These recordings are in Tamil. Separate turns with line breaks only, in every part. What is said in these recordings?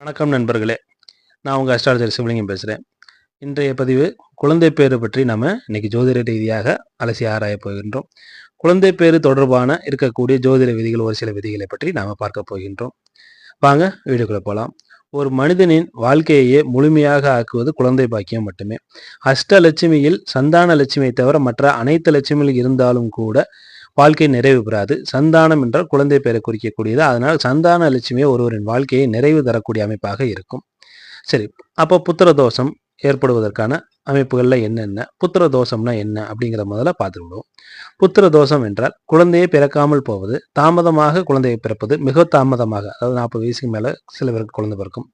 வணக்கம் நண்பர்களே. நான் உங்கள் அஸ்ட்ராலஜர் சிவலிங்கம் பேசுகிறேன் இன்றைய பதிவு குழந்தை பேரு பற்றி நம்ம இன்னைக்கு ஜோதிட ரீதியாக அலசி ஆராய போகின்றோம். குழந்தை பேரு தொடர்பான இருக்கக்கூடிய ஜோதிட விதிகள் ஒரு சில விதிகளை பற்றி நாம் பார்க்க போகின்றோம். வாங்க வீடியோக்குள்ளே போகலாம் ஒரு மனிதனின் வாழ்க்கையையே முழுமையாக ஆக்குவது குழந்தை பாக்கியம் மட்டுமே. அஷ்டலட்சுமியில் சந்தான லட்சுமியை தவிர மற்ற அனைத்து லட்சுமியில் இருந்தாலும் கூட வாழ்க்கை நிறைவு பெறாது. சந்தானம் என்றால் குழந்தை பெயரை குறிக்கக்கூடியது. அதனால் சந்தான லட்சுமியே ஒருவரின் வாழ்க்கையை நிறைவு தரக்கூடிய அமைப்பாக இருக்கும். சரி அப்போ புத்திர தோஷம் ஏற்படுவதற்கான அமைப்புகளில் என்னென்ன புத்திர தோஷம்னா என்ன அப்படிங்கிற முதல்ல பார்த்துக்கிடுவோம். புத்திர தோஷம் என்றால் குழந்தையை பிறக்காமல் போவது தாமதமாக குழந்தையை பிறப்பது மிக தாமதமாக அதாவது நாற்பது வயசுக்கு மேலே சில பேருக்கு குழந்தை பிறக்கும்.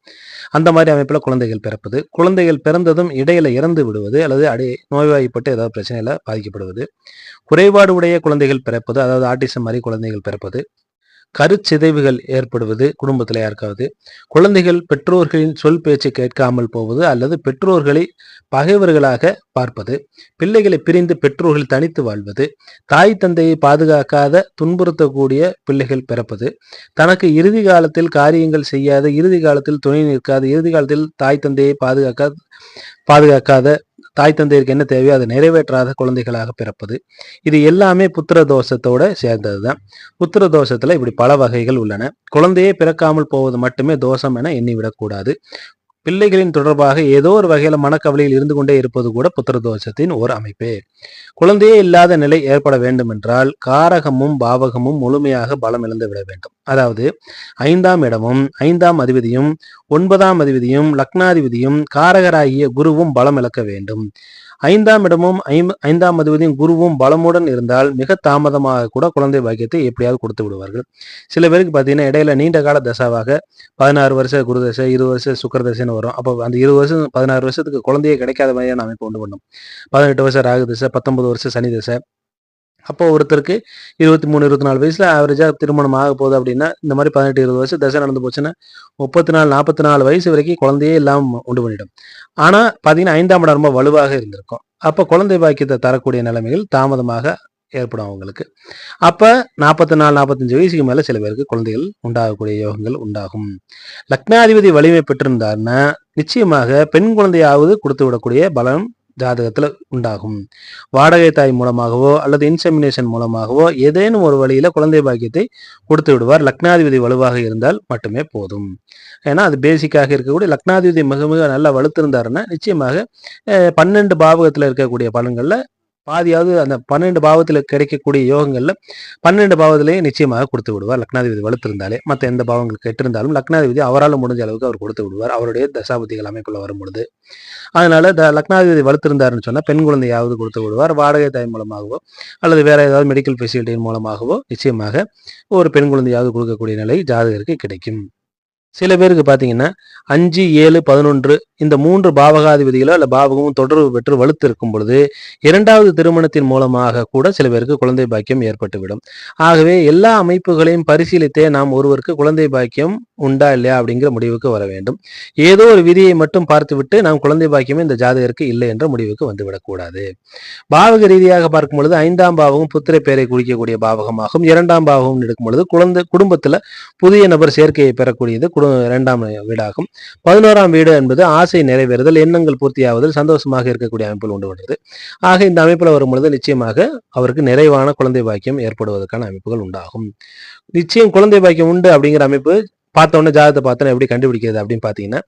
அந்த மாதிரி அமைப்பில் குழந்தைகள் பிறப்பது குழந்தைகள் பிறந்ததும் இடையில இறந்து விடுவது அல்லது அடி நோய்வாய்ப்பட்டு ஏதாவது பிரச்சனையில் பாதிக்கப்படுவது. குறைபாடு உடைய குழந்தைகள் பிறப்பது அதாவது ஆட்டிசம் மாதிரி குழந்தைகள் பிறப்பது. கருச்சிதைவுகள் ஏற்படுவது குடும்பத்தில் யாருக்காவது. குழந்தைகள் பெற்றோர்களின் சொல் பேச்சு கேட்காமல் போவது அல்லது பெற்றோர்களை பகைவர்களாக பார்ப்பது. பிள்ளைகளை பிரிந்து பெற்றோர்கள் தனித்து வாழ்வது. தாய் தந்தையை பாதுகாக்காத துன்புறுத்தக்கூடிய பிள்ளைகள் பிறப்பது. தனக்கு இறுதி காலத்தில் காரியங்கள் செய்யாத இறுதி காலத்தில் துணை நிற்காத இறுதி காலத்தில் தாய் தந்தையை பாதுகாக்காத பாதுகாக்காத தாய் தந்தையருக்கு என்ன தேவையோ அதை நிறைவேற்றாத குழந்தைகளாக பிறப்பது. இது எல்லாமே புத்திர தோஷத்தோட சேர்ந்தது தான் புத்திர தோஷத்துல இப்படி பல வகைகள் உள்ளன. குழந்தையே பிறக்காமல் போவது மட்டுமே தோஷம் என எண்ணிவிடக்கூடாது பிள்ளைகளின் தொடர்பாக ஏதோ ஒரு வகையில மனக்கவலையில் இருந்து கொண்டே இருப்பது கூட புத்திர தோஷத்தின் ஒரு அமைப்பே. குழந்தையே இல்லாத நிலை ஏற்பட வேண்டும் என்றால் காரகமும் பாவகமும் முழுமையாக பலம் இழந்து விட வேண்டும். அதாவது ஐந்தாம் இடமும் ஐந்தாம் அதிபதியும் ஒன்பதாம் அதிபதியும் லக்னாதிபதியும் காரகராகிய குருவும் பலம் இழக்க வேண்டும். ஐந்தாம் இடமும் ஐந்தாம் அதிபதியும் குருவும் பலமுடன் இருந்தால் மிக தாமதமாக கூட குழந்தை பாக்கியத்தை எப்படியாவது கொடுத்து விடுவார்கள். சில பேருக்கு பார்த்தீங்கன்னா இடையில நீண்ட கால தசாவாக பதினாறு வருஷ குரு தசை இருபது வருஷம் சுக்கர தசைன்னு வரும். அப்போ அந்த இருபது வருஷம் பதினாறு வருஷத்துக்கு குழந்தையே கிடைக்காத மாதிரியான அமைப்பு கொண்டு பண்ணும். பதினெட்டு வருஷம் ராகு தசை பத்தொன்பது ஒன்பது வருஷம் சனி தசை. அப்போ ஒருத்தருக்கு இருபத்தி மூணு இருபத்தி நாலு வயசுல ஆவரேஜாக திருமணம் ஆக போகுது அப்படின்னா இந்த மாதிரி பதினெட்டு இருபது வருஷம் தசை நடந்து போச்சுன்னா முப்பத்தி நாலு நாற்பத்தி நாலு வயசு வரைக்கும் குழந்தையே இல்லாமல் உண்டு பண்ணிடும். ஆனால் பார்த்தீங்கன்னா ஐந்தாம் இடம் ரொம்ப வலுவாக இருந்திருக்கும். அப்போ குழந்தை பாக்கியத்தை தரக்கூடிய நிலைமைகள் தாமதமாக ஏற்படும் அவங்களுக்கு. அப்போ நாற்பத்தி நாலு நாற்பத்தஞ்சு வயசுக்கு மேலே சில பேருக்கு குழந்தைகள் உண்டாகக்கூடிய யோகங்கள் உண்டாகும். லக்னாதிபதி வலிமை பெற்றிருந்தாருன்னா நிச்சயமாக பெண் குழந்தையாவது கொடுத்து விடக்கூடிய பலம் ஜாதகத்துல உண்டாகும். வாடகை தாய் மூலமாகவோ அல்லது இன்செமினேஷன் மூலமாகவோ ஏதேனும் ஒரு வழியில குழந்தை பாக்கியத்தை கொடுத்து விடுவார். லக்னாதிபதி வலுவாக இருந்தால் மட்டுமே போதும். ஏன்னா அது பேசிக்காக இருக்கக்கூடிய லக்னாதிபதி மிக மிக நல்லா வலுத்திருந்தாருன்னா நிச்சயமாக பன்னெண்டு பாவகத்துல இருக்கக்கூடிய பலன்களில் பாதியாவது அந்த பன்னெண்டு பாவத்தில் கிடைக்கக்கூடிய யோகங்களில் பன்னெண்டு பாவத்திலேயே நிச்சயமாக கொடுத்து விடுவார். லக்னாதிபதி வலுத்திருந்தாலே மற்ற எந்த பாவங்கள் கெட்டிருந்தாலும் லக்னாதிபதி அவரால் முடிஞ்ச அளவுக்கு அவர் கொடுத்து விடுவார். அவருடைய தசாபதிகள் அமைப்புள்ள வரும் பொழுது. அதனால த லக்னாதிபதி வலுத்திருந்தாருன்னு சொன்னால் பெண் குழந்தையாவது கொடுத்து விடுவார். வாடகை தாய் மூலமாகவோ அல்லது வேற ஏதாவது மெடிக்கல் ஃபெசிலிட்டியின் மூலமாகவோ நிச்சயமாக ஒரு பெண் குழந்தையாவது கொடுக்கக்கூடிய நிலை ஜாதகருக்கு கிடைக்கும். சில பேருக்கு பார்த்தீங்கன்னா அஞ்சு ஏழு பதினொன்று இந்த மூன்று பாவகாதிபதிகளோ இல்லை பாவகமும் தொடர்பு பெற்று வலுத்து இருக்கும் பொழுது இரண்டாவது திருமணத்தின் மூலமாக கூட சில பேருக்கு குழந்தை பாக்கியம் ஏற்பட்டுவிடும். ஆகவே எல்லா அமைப்புகளையும் பரிசீலித்தே நாம் ஒருவருக்கு குழந்தை பாக்கியம் உண்டா இல்லையா அப்படிங்கிற முடிவுக்கு வர வேண்டும். ஏதோ ஒரு விதியை மட்டும் பார்த்துவிட்டு நாம் குழந்தை பாக்கியமே இந்த ஜாதகருக்கு இல்லை என்ற முடிவுக்கு வந்துவிடக்கூடாது பாவக ரீதியாக பார்க்கும் பொழுது ஐந்தாம் பாவகம் புத்திரை பேரை குறிக்கக்கூடிய பாவகமாகும். இரண்டாம் பாவகம் எடுக்கும் பொழுது குழந்தை குடும்பத்துல புதிய நபர் சேர்க்கையை பெறக்கூடியது இரண்டாம் வீடாகும். பதினோராம் வீடு என்பது ஆசை நிறைவேறுதல் எண்ணங்கள் பூர்த்தியாவதில் சந்தோஷமாக இருக்கக்கூடிய அமைப்பில் உண்டு பண்ணுறது ஆக இந்த அமைப்பில் வரும் பொழுது நிச்சயமாக அவருக்கு நிறைவான குழந்தை பாக்கியம் ஏற்படுவதற்கான அமைப்புகள் உண்டாகும். நிச்சயம் குழந்தை பாக்கியம் உண்டு அப்படிங்கிற அமைப்பு பார்த்தோன்னே ஜாதகத்தை பார்த்தோன்னா எப்படி கண்டுபிடிக்கிறது அப்படின்னு பார்த்தீங்கன்னா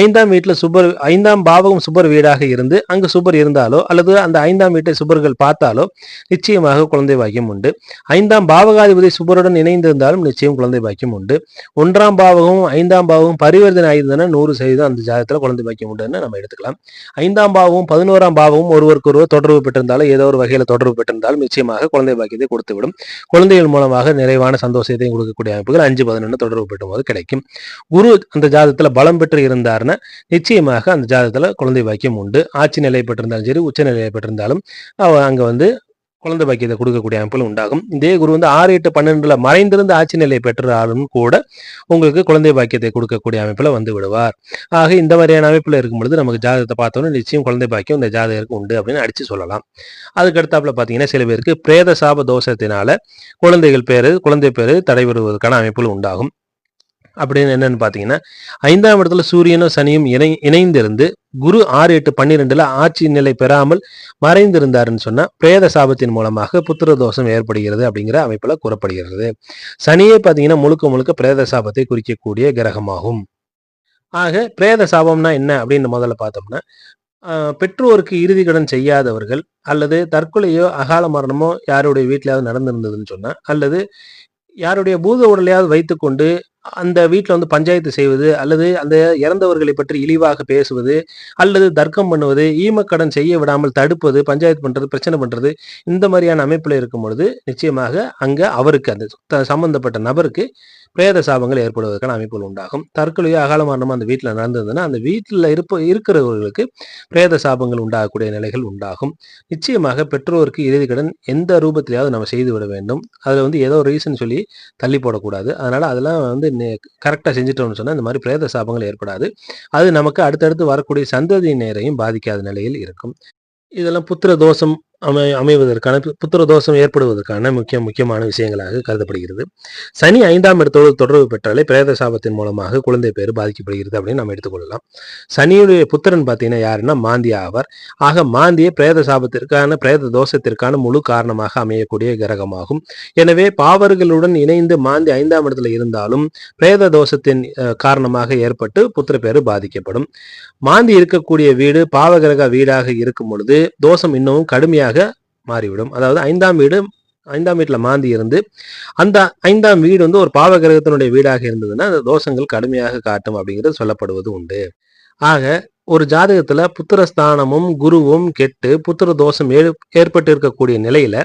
ஐந்தாம் வீட்டில் சுபர் ஐந்தாம் பாவகம் சுபர் வீடாக இருந்து அங்கு சுபர் இருந்தாலோ அல்லது அந்த ஐந்தாம் வீட்டை சுபர்கள் பார்த்தாலோ நிச்சயமாக குழந்தை பாக்கியம் உண்டு. ஐந்தாம் பாவகாதிபதி சுபருடன் இணைந்திருந்தாலும் நிச்சயம் குழந்தை பாக்கியம் உண்டு. ஒன்றாம் பாவகமும் ஐந்தாம் பாவகம் பரிவர்த்தனை ஆயிருந்ததுன்னா நூறு சதவீதம் அந்த ஜாதகத்தில் குழந்தை பாக்கியம் உண்டுன்னு நம்ம எடுத்துக்கலாம். ஐந்தாம் பாவமும் பதினோராம் பாவமும் ஒருவருக்கு ஒருவர் தொடர்பு பெற்றிருந்தாலும் ஏதோ ஒரு வகையில் தொடர்பு பெற்றிருந்தாலும் நிச்சயமாக குழந்தை பாக்கியத்தை கொடுத்துவிடும். குழந்தைகள் மூலமாக நிறைவான சந்தோஷத்தையும் கொடுக்கக்கூடிய அமைப்புகள் அஞ்சு பதினொன்று தொடர்பு பெற்றும் போது கிடைக்கும். குரு அந்த ஜாதகத்துல பலம் பெற்று இருந்தாருன்னா நிச்சயமாக அந்த ஜாதகத்துல குழந்தை பாக்கியம் உண்டு. ஆட்சி நிலை பெற்றிருந்தாலும் சரி உச்ச நிலையை பெற்றிருந்தாலும் அங்க வந்து குழந்தை பாக்கியத்தை கொடுக்கக்கூடிய அமைப்பில் உண்டாகும். இதே குரு வந்து ஆறு எட்டு பன்னெண்டுல மறைந்திருந்து ஆட்சி நிலை பெற்றாலும் கூட உங்களுக்கு குழந்தை பாக்கியத்தை கொடுக்கக்கூடிய அமைப்புல வந்து விடுவார். ஆக இந்த மாதிரியான அமைப்புல இருக்கும் பொழுது நமக்கு ஜாதகத்தை பார்த்தோன்னா நிச்சயம் குழந்தை பாக்கியம் இந்த ஜாதகருக்கு உண்டு அப்படின்னு அடிச்சு சொல்லலாம். அதுக்கு அடுத்தாப்புல பாத்தீங்கன்னா சில பேருக்கு பிரேத சாப தோஷத்தினால குழந்தைகள் பேரு குழந்தை பேரு தடைபெறுவதற்கான அமைப்புகள் உண்டாகும். அப்படின்னு என்னன்னு பார்த்தீங்கன்னா ஐந்தாம் இடத்துல சூரியனும் சனியும் இணை இணைந்திருந்து குரு ஆறு எட்டு பன்னிரெண்டுல ஆட்சி நிலை பெறாமல் மறைந்திருந்தாருன்னு சொன்னா பிரேத சாபத்தின் மூலமாக புத்திர தோஷம் ஏற்படுகிறது அப்படிங்கிற அமைப்புல கூறப்படுகிறது. சனியே பார்த்தீங்கன்னா முழுக்க முழுக்க பிரேத சாபத்தை குறிக்கக்கூடிய கிரகமாகும். ஆக பிரேத சாபம்னா என்ன அப்படின்னு முதல்ல பார்த்தோம்னா பெற்றோருக்கு இறுதி கடன் செய்யாதவர்கள் அல்லது தற்கொலையோ அகால மரணமோ யாருடைய வீட்டிலாவது நடந்திருந்ததுன்னு சொன்னா அல்லது யாருடைய பூத உடலையாவது வைத்துக்கொண்டு அந்த வீட்டில் வந்து பஞ்சாயத்து செய்வது அல்லது அந்த இறந்தவர்களை பற்றி இழிவாக பேசுவது அல்லது தர்க்கம் பண்ணுவது ஈமக்கடன் செய்ய விடாமல் தடுப்பது பஞ்சாயத்து பண்ணுறது பிரச்சனை பண்ணுறது இந்த மாதிரியான அமைப்பில் இருக்கும் பொழுது நிச்சயமாக அங்கே அவருக்கு அந்த சம்பந்தப்பட்ட நபருக்கு பிரேத சாபங்கள் ஏற்படுவதற்கான அமைப்புகள் உண்டாகும். தற்கொலையோ அகால மரணமாக அந்த வீட்டில் நடந்ததுன்னா அந்த வீட்டில் இருப்ப இருக்கிறவர்களுக்கு பிரேத சாபங்கள் உண்டாகக்கூடிய நிலைகள் உண்டாகும். நிச்சயமாக பெற்றோருக்கு இறுதி கடன் எந்த ரூபத்திலையாவது நம்ம செய்து விட வேண்டும். அதில் வந்து ஏதோ ரீசன் சொல்லி தள்ளி போடக்கூடாது. அதனால் அதெல்லாம் வந்து கரெக்டாக செஞ்சுட்டோம்னு சொன்னால் இந்த மாதிரி பிரேத சாபங்கள் ஏற்படாது. அது நமக்கு அடுத்தடுத்து வரக்கூடிய சந்ததியினரையும் பாதிக்காத நிலையில் இருக்கும். இதெல்லாம் புத்திர தோஷம் அமை அமைவதற்கான புத்திர தோஷம் ஏற்படுவதற்கான முக்கிய முக்கியமான விஷயங்களாக கருதப்படுகிறது. சனி ஐந்தாம் இடத்தோடு தொடர்பு பெற்றாலே பிரேத சாபத்தின் மூலமாக குழந்தை பேர் பாதிக்கப்படுகிறது அப்படின்னு நம்ம எடுத்துக்கொள்ளலாம். சனியுடைய புத்திரன் பார்த்தீங்கன்னா யாருன்னா மாந்தி ஆவார். ஆக மாந்தியை பிரேத சாபத்திற்கான பிரேத தோஷத்திற்கான முழு காரணமாக அமையக்கூடிய கிரகமாகும். எனவே பாவர்களுடன் இணைந்து மாந்தி ஐந்தாம் இடத்துல இருந்தாலும் பிரேத தோஷத்தின் காரணமாக ஏற்பட்டு புத்திர பேர் பாதிக்கப்படும். மாந்தி இருக்கக்கூடிய வீடு பாவகிரக வீடாக இருக்கும் பொழுது தோஷம் இன்னமும் கடுமையாக மாறிவிடும். அதாவது ஐந்தாம் வீடு ஐந்தாம் வீட்டில் மாந்தி இருந்து அந்த ஐந்தாம் வீடு வந்து ஒரு பாவகிரகத்தினுடைய வீடாக இருந்ததுன்னா அந்த தோஷங்கள் கடுமையாக காட்டும் அப்படிங்கிறது சொல்லப்படுவது உண்டு. ஆக ஒரு ஜாதகத்துல புத்திரஸ்தானமும் குருவும் கெட்டு புத்திர தோஷம் ஏ ஏற்பட்டு இருக்கக்கூடிய நிலையில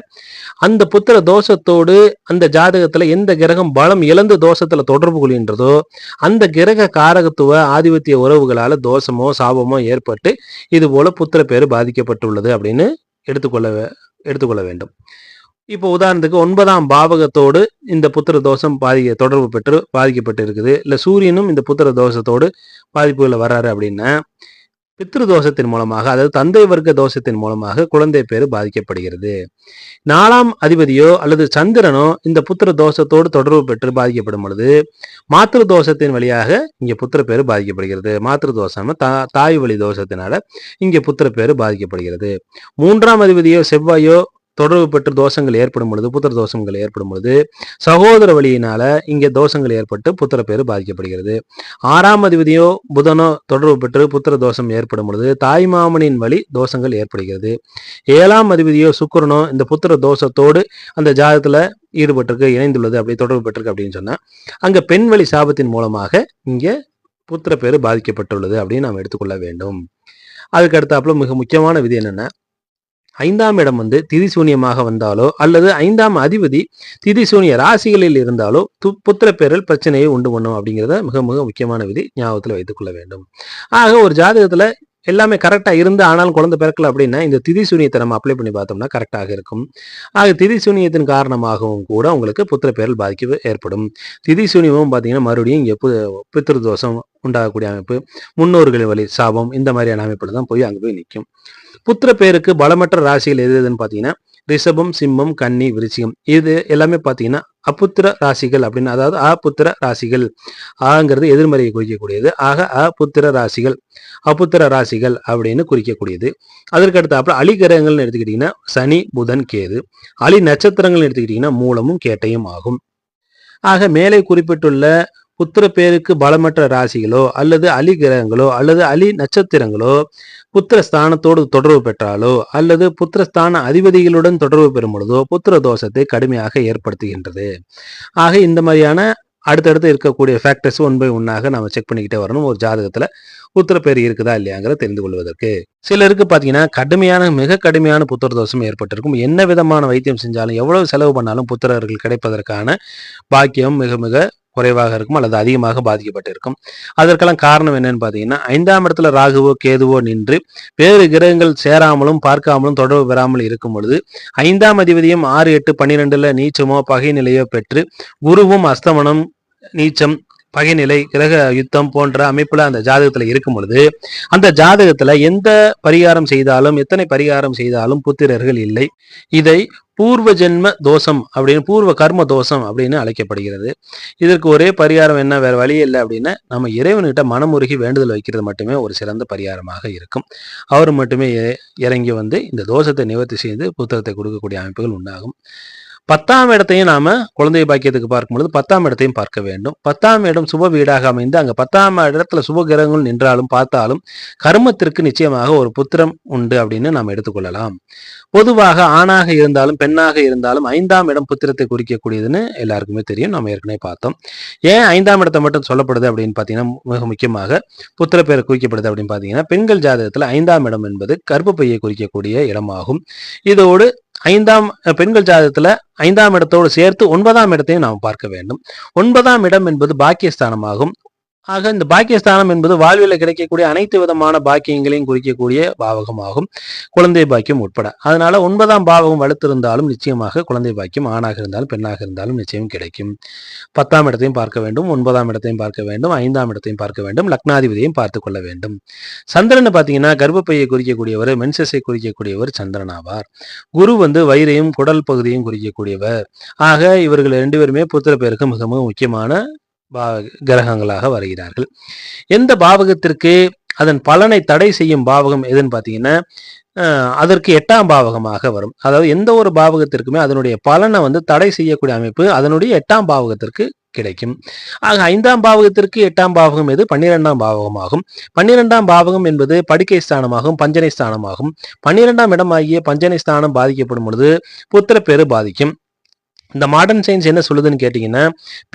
அந்த புத்திர தோஷத்தோடு அந்த ஜாதகத்துல எந்த கிரகம் பலம் இழந்து தோஷத்துல தொடர்பு கொள்கின்றதோ அந்த கிரக காரகத்துவ ஆதிபத்திய உறவுகளால தோஷமோ சாபமோ ஏற்பட்டு இது போல புத்திர பேர் பாதிக்கப்பட்டுள்ளது அப்படின்னு எடுத்துக்கொள்ள எடுத்துக்கொள்ள வேண்டும். இப்போ உதாரணத்துக்கு ஒன்பதாம் பாவகத்தோடு இந்த புத்திர தோஷம் பாதிக்க தொடர்பு பெற்று பாதிக்கப்பட்டு இருக்குது இல்லை சூரியனும் இந்த புத்திர தோஷத்தோடு பாதிப்புகளை வர்றாரு அப்படின்னா பித்ரு தோஷத்தின் மூலமாக அதாவது தந்தை வர்க்க தோஷத்தின் மூலமாக குழந்தை பேரு பாதிக்கப்படுகிறது. நாலாம் அதிபதியோ அல்லது சந்திரனோ இந்த புத்திர தோஷத்தோடு தொடர்பு பெற்று பாதிக்கப்படும் பொழுது மாத்திரு தோஷத்தின் வழியாக இங்க புத்திர பேரு பாதிக்கப்படுகிறது. மாத்திரு தோஷம் தா தாய் வழி தோஷத்தினால இங்க புத்திர பேரு பாதிக்கப்படுகிறது. மூன்றாம் அதிபதியோ செவ்வாயோ தொடர்பு பெற்று தோஷங்கள் ஏற்படும் பொழுது புத்திர தோஷங்கள் ஏற்படும் பொழுது சகோதர வழியினால இங்கே தோஷங்கள் ஏற்பட்டு புத்திர பேர் பாதிக்கப்படுகிறது. ஆறாம் அதிபதியோ புதனோ தொடர்பு பெற்று புத்திர தோஷம் ஏற்படும் பொழுது தாய் மாமனின் வழி தோஷங்கள் ஏற்படுகிறது. ஏழாம் அதிபதியோ சுக்கரனோ இந்த புத்திர தோஷத்தோடு அந்த ஜாதகத்துல ஈடுபட்டிருக்கு இணைந்துள்ளது அப்படி தொடர்பு பெற்றிருக்கு அப்படின்னு சொன்னா அங்க பெண் வழி சாபத்தின் மூலமாக இங்கே புத்திர பேர் பாதிக்கப்பட்டுள்ளது அப்படின்னு நாம் எடுத்துக்கொள்ள வேண்டும். அதுக்கு அடுத்தாப்புல மிக முக்கியமான விதி என்னென்ன ஐந்தாம் இடம் வந்து திதிசூன்யமாக வந்தாலோ அல்லது ஐந்தாம் அதிபதி திதிசூன்ய ராசிகளில் இருந்தாலோ து- புத்திர பேரில் பிரச்சனையை உண்டு பண்ணும் அப்படிங்கிறத மிக மிக முக்கியமான விதி ஞாபகத்தில் வைத்துக்கொள்ள வேண்டும். ஆக ஒரு ஜாதகத்துல எல்லாமே கரெக்டாக இருந்து ஆனாலும் குழந்தை பிறக்கல அப்படின்னா இந்த திதி சூனியத்தை நம்ம அப்ளை பண்ணி பார்த்தோம்னா கரெக்டாக இருக்கும். ஆக திதி சூனியத்தின் காரணமாகவும் கூட உங்களுக்கு புத்திர பேரல் பாதிப்பு ஏற்படும். திதி சூனியமும் பார்த்தீங்கன்னா மறுபடியும் இங்கே பித்திரு தோஷம் உண்டாகக்கூடிய அமைப்பு முன்னோர்களின் வழி சாபம் இந்த மாதிரியான அமைப்பில் தான் போய் அங்கே போய் நிற்கும் புத்திர பேருக்கு பலமற்ற ராசிகள் எது எதுன்னு பார்த்தீங்கன்னா ரிஷபம் சிம்மம் கன்னி விருச்சிகம். இது எல்லாமே பார்த்தீங்கன்னா அபுத்திர ராசிகள் அப்படின்னு அதாவது அபுத்திர ராசிகள் ஆங்கிறது எதிர்மறையை குறிக்கக்கூடியது. ஆக அபுத்திர ராசிகள் அபுத்திர ராசிகள் அப்படின்னு குறிக்கக்கூடியது. அதற்கு அப்புறம் அலி கிரகங்கள்னு எடுத்துக்கிட்டிங்கன்னா சனி புதன் கேது. அலி நட்சத்திரங்கள்னு எடுத்துக்கிட்டிங்கன்னா மூலமும் கேட்டையும் ஆகும். ஆக மேலே குறிப்பிட்டுள்ள புத்திர பேருக்கு பலமற்ற ராசிகளோ அல்லது அலி கிரகங்களோ அல்லது அலி நட்சத்திரங்களோ புத்திர ஸ்தானத்தோடு தொடர்பு பெற்றாலோ அல்லது புத்திரஸ்தான அதிபதிகளுடன் தொடர்பு பெறும் பொழுதோ புத்திர தோஷத்தை கடுமையாக ஏற்படுத்துகின்றது. ஆக இந்த மாதிரியான அடுத்தடுத்து இருக்கக்கூடிய ஃபேக்டர்ஸ் ஒன் பை ஒன்னாக நம்ம செக் பண்ணிக்கிட்டே வரணும். ஒரு ஜாதகத்துல புத்திர இருக்குதா இல்லையாங்கிறத தெரிந்து கொள்வதற்கு. சிலருக்கு பார்த்தீங்கன்னா கடுமையான மிக கடுமையான புத்திர தோஷம் ஏற்பட்டிருக்கும். என்ன விதமான வைத்தியம் செஞ்சாலும் எவ்வளவு செலவு பண்ணாலும் புத்திரர்கள் கிடைப்பதற்கான பாக்கியம் மிக மிக குறைவாக இருக்கும் அல்லது அதிகமாக பாதிக்கப்பட்டிருக்கும். அதற்கெல்லாம் காரணம் என்னன்னு பார்த்தீங்கன்னா ஐந்தாம் இடத்துல ராகுவோ கேதுவோ நின்று வேறு கிரகங்கள் சேராமலும் பார்க்காமலும் தொடர்பு பெறாமல் இருக்கும் பொழுது ஐந்தாம் அதிபதியும் ஆறு எட்டு பன்னிரெண்டுல நீச்சமோ பகை நிலையோ பெற்று குருவும் அஸ்தமனம் நீச்சம் பகைநிலை கிரக யுத்தம் போன்ற அமைப்புல அந்த ஜாதகத்துல இருக்கும் பொழுது அந்த ஜாதகத்துல எந்த பரிகாரம் செய்தாலும் எத்தனை பரிகாரம் செய்தாலும் புத்திரர்கள் இல்லை. இதை பூர்வ ஜென்ம தோஷம் அப்படின்னு பூர்வ கர்ம தோஷம் அப்படின்னு அழைக்கப்படுகிறது. இதற்கு ஒரே பரிகாரம் என்ன வேற வழி இல்லை அப்படின்னா நம்ம இறைவன்கிட்ட மனமுருகி வேண்டுதல் வைக்கிறது மட்டுமே ஒரு சிறந்த பரிகாரமாக இருக்கும். அவர் மட்டுமே இறங்கி வந்து இந்த தோஷத்தை நிவர்த்தி செய்து புத்தகத்தை கொடுக்கக்கூடிய அமைப்புகள் உண்டாகும். பத்தாம் இடத்தையும் நாம குழந்தை பாக்கியத்துக்கு பார்க்கும்பொழுது பத்தாம் இடத்தையும் பார்க்க வேண்டும். பத்தாம் இடம் சுப வீடாக அமைந்து அங்க பத்தாம் இடத்துல சுப கிரகங்கள் நின்றாலும் பார்த்தாலும் கர்மத்திற்கு நிச்சயமாக ஒரு புத்திரம் உண்டு அப்படின்னு நாம் எடுத்துக்கொள்ளலாம். பொதுவாக ஆணாக இருந்தாலும் பெண்ணாக இருந்தாலும் ஐந்தாம் இடம் புத்திரத்தை குறிக்கக்கூடியதுன்னு எல்லாருக்குமே தெரியும். நம்ம ஏற்கனவே பார்த்தோம். ஏன் ஐந்தாம் இடத்தை மட்டும் சொல்லப்படுது அப்படின்னு பார்த்தீங்கன்னா மிக முக்கியமாக புத்திர பேர் குறிக்கப்படுது அப்படின்னு பார்த்தீங்கன்னா பெண்கள் ஜாதகத்தில் ஐந்தாம் இடம் என்பது கர்ப்பப்பையை குறிக்கக்கூடிய இடமாகும். இதோடு ஐந்தாம் பெண்கள் ஜாதகத்துல ஐந்தாம் இடத்தோடு சேர்த்து ஒன்பதாம் இடத்தையும் நாம் பார்க்க வேண்டும். ஒன்பதாம் இடம் என்பது பாக்கியஸ்தானமாகும். ஆக இந்த பாக்கியஸ்தானம் என்பது வாழ்வில் கிடைக்கக்கூடிய அனைத்து விதமான பாக்கியங்களையும் குறிக்கக்கூடிய பாவகமாகும். குழந்தை பாக்கியம் உட்பட. அதனால ஒன்பதாம் பாவகம் வலுத்திருந்தாலும் நிச்சயமாக குழந்தை பாக்கியம் ஆணாக இருந்தாலும் பெண்ணாக இருந்தாலும் நிச்சயம் கிடைக்கும். பத்தாம் இடத்தையும் பார்க்க வேண்டும் ஒன்பதாம் இடத்தையும் பார்க்க வேண்டும் ஐந்தாம் இடத்தையும் பார்க்க வேண்டும் லக்னாதிபதியையும் பார்த்து கொள்ள வேண்டும். சந்திரன் பார்த்தீங்கன்னா கர்ப்பப்பையை குறிக்கக்கூடியவர் மென்சஸை குறிக்கக்கூடியவர் சந்திரன் ஆவார். குரு வந்து வயிறையும் குடல் பகுதியையும் குறிக்கக்கூடியவர். ஆக இவர்கள் ரெண்டு பேருமே புத்திர பேருக்கு மிக மிக முக்கியமான கிரகங்களாக வருகிறார்கள். எந்த பாவகத்திற்கு அதன் பலனை தடை செய்யும் பாவகம் எதுன்னு பார்த்தீங்கன்னா அதற்கு எட்டாம் பாவகமாக வரும். அதாவது எந்த ஒரு பாவகத்திற்குமே அதனுடைய பலனை வந்து தடை செய்யக்கூடிய அமைப்பு அதனுடைய எட்டாம் பாவகத்திற்கு கிடைக்கும். ஆக ஐந்தாம் பாவகத்திற்கு எட்டாம் பாவகம் எது? பன்னிரெண்டாம் பாவகமாகும். பன்னிரெண்டாம் பாவகம் என்பது படுக்கை ஸ்தானமாகும் பஞ்சனை ஸ்தானமாகும். பன்னிரெண்டாம் இடமாகிய பஞ்சனை ஸ்தானம் பாதிக்கப்படும் பொழுது புத்திரப்பேறு பாதிக்கும். இந்த மாடர்ன் சயின்ஸ் என்ன சொல்லுதுன்னு கேட்டிங்கன்னா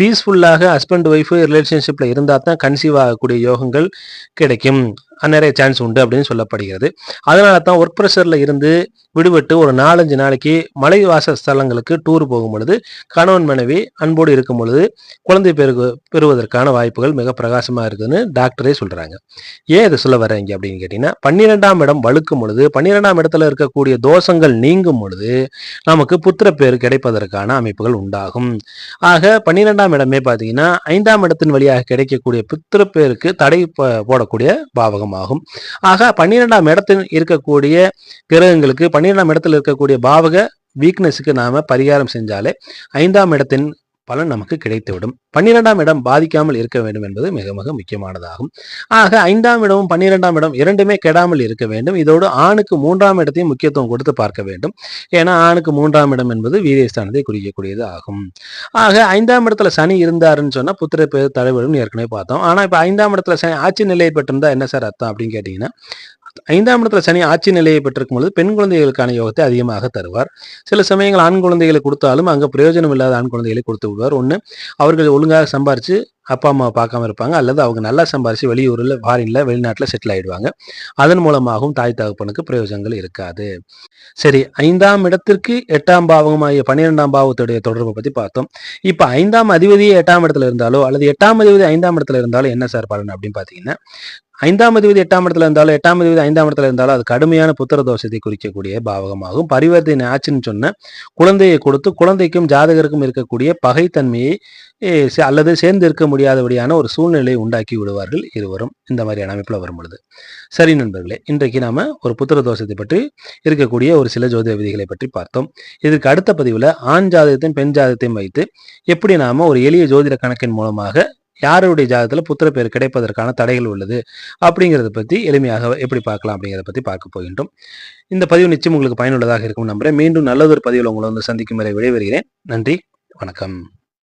பீஸ்ஃபுல்லாக ஹஸ்பண்ட் ஒய்ஃபு ரிலேஷன்ஷிப்பில் இருந்தால் தான் கன்சீவ் ஆகக்கூடிய யோகங்கள் கிடைக்கும். நிறைய சான்ஸ் உண்டு அப்படின்னு சொல்லப்படுகிறது. அதனால தான் ஒர்க் ப்ரெஷரில் இருந்து விடுபட்டு ஒரு நாலஞ்சு நாளைக்கு மலைவாச ஸ்தலங்களுக்கு டூர் போகும் பொழுது கணவன் மனைவி அன்போடு இருக்கும் பொழுது குழந்தை பெரு பெறுவதற்கான வாய்ப்புகள் மிக பிரகாசமாக இருக்குதுன்னு டாக்டரே சொல்கிறாங்க ஏன் இதை சொல்ல வரீங்க அப்படின்னு கேட்டிங்கன்னா பன்னிரெண்டாம் இடம் வழுக்கும் பொழுது பன்னிரெண்டாம் இடத்துல இருக்கக்கூடிய தோஷங்கள் நீங்கும் பொழுது நமக்கு புத்திர பேர் கிடைப்பதற்கான அமைப்புகள் உண்டாகும். ஆக பன்னிரெண்டாம் இடமே பார்த்தீங்கன்னா ஐந்தாம் இடத்தின் வழியாக கிடைக்கக்கூடிய புத்திர பேருக்கு தடை போடக்கூடிய போடக்கூடிய பாவகமாகும் ஆக பன்னிரெண்டாம் இடத்தில் இருக்கக்கூடிய கிரகங்களுக்கு பன்னிரெண்டாம் இடத்தில் இருக்கக்கூடிய பாவக வீக்னஸுக்கு நாம பரிகாரம் செஞ்சாலே ஐந்தாம் இடத்தின் பலன் நமக்கு கிடைத்துவிடும். பன்னிரெண்டாம் இடம் பாதிக்காமல் இருக்க வேண்டும் என்பது மிக மிக முக்கியமானதாகும். ஆக ஐந்தாம் இடமும் பன்னிரெண்டாம் இடம் இரண்டுமே கெடாமல் இருக்க வேண்டும். இதோடு ஆணுக்கு மூன்றாம் இடத்தையும் முக்கியத்துவம் கொடுத்து பார்க்க வேண்டும். ஏன்னா ஆணுக்கு மூன்றாம் இடம் என்பது வீரியஸ்தானத்தை குறிக்கக்கூடியது ஆகும். ஆக ஐந்தாம் இடத்துல சனி இருந்தாருன்னு சொன்னா புத்திர பேர் தலைவரும் ஏற்கனவே பார்த்தோம். ஆனா இப்ப ஐந்தாம் இடத்துல சனி ஆட்சி நிலையை பெற்றிருந்தா என்ன சார் அர்த்தம் அப்படின்னு கேட்டீங்கன்னா ஐந்தாம் இடத்துல சனி ஆட்சி நிலையை பெற்றிருக்கும் பொழுது பெண் குழந்தைகளுக்கான யோகத்தை அதிகமாக தருவார். சில சமயங்கள் ஆண் குழந்தைகளை கொடுத்தாலும் அங்க பிரயோஜனம் இல்லாத ஆண் குழந்தைகளை கொடுத்து விடுவார். ஒன்று அவர்கள் ஒழுங்காக சம்பாரிச்சு அப்பா அம்மா பார்க்காம இருப்பாங்க. அல்லது அவங்க நல்லா சம்பாரிச்சு வெளியூரில் ஃபாரின்ல வெளிநாட்டில் செட்டில் ஆயிடுவாங்க. அதன் மூலமாகவும் தாய் தகப்பனுக்கு பிரயோஜனங்கள் இருக்காது. சரி ஐந்தாம் இடத்திற்கு எட்டாம் பாவகமாகிய பன்னிரெண்டாம் பாவத்துடைய தொடர்பை பத்தி பார்த்தோம். இப்போ ஐந்தாம் அதிபதியே எட்டாம் இடத்துல இருந்தாலோ அல்லது எட்டாம் அதிபதி ஐந்தாம் இடத்துல இருந்தாலும் என்ன சார் பலன் அப்படின்னு பாத்தீங்கன்னா ஐந்தாம் அதிபதி எட்டாம் இடத்துல இருந்தாலும் எட்டாம் அதிபதி ஐந்தாம் இடத்துல இருந்தாலும் அது கடுமையான புத்திர தோஷத்தை குறிக்கக்கூடிய பாவகமாகும். பரிவர்த்தனை ஆச்சுன்னு சொன்ன குழந்தையை கொடுத்து குழந்தைக்கும் ஜாதகருக்கும் இருக்கக்கூடிய பகைத்தன்மையை அல்லது சேர்ந்து இருக்க முடியாதபடியான ஒரு சூழ்நிலையை உண்டாக்கி விடுவார்கள் இருவரும் இந்த மாதிரியான அமைப்பில் வரும் பொழுது சரி நண்பர்களே இன்றைக்கு நாம ஒரு புத்திர தோஷத்தை பற்றி இருக்கக்கூடிய ஒரு சில ஜோதிட விதிகளை பற்றி பார்த்தோம். இதற்கு அடுத்த பதிவில் ஆண் ஜாதகத்தையும் பெண் ஜாதகத்தையும் வைத்து எப்படி நாம ஒரு எளிய ஜோதிட கணக்கின் மூலமாக யாருடைய ஜாதகத்தில் புத்திர பேர் கிடைப்பதற்கான தடைகள் உள்ளது அப்படிங்கிறத பற்றி எளிமையாக எப்படி பார்க்கலாம் அப்படிங்கிறத பற்றி பார்க்க போகின்றோம். இந்த பதிவு நிச்சயம் உங்களுக்கு பயனுள்ளதாக இருக்கும் நம்புறேன். மீண்டும் நல்லதொரு பதிவில் உங்களை வந்து சந்திக்கும் வரை விடைபெறுகிறேன். நன்றி. வணக்கம்.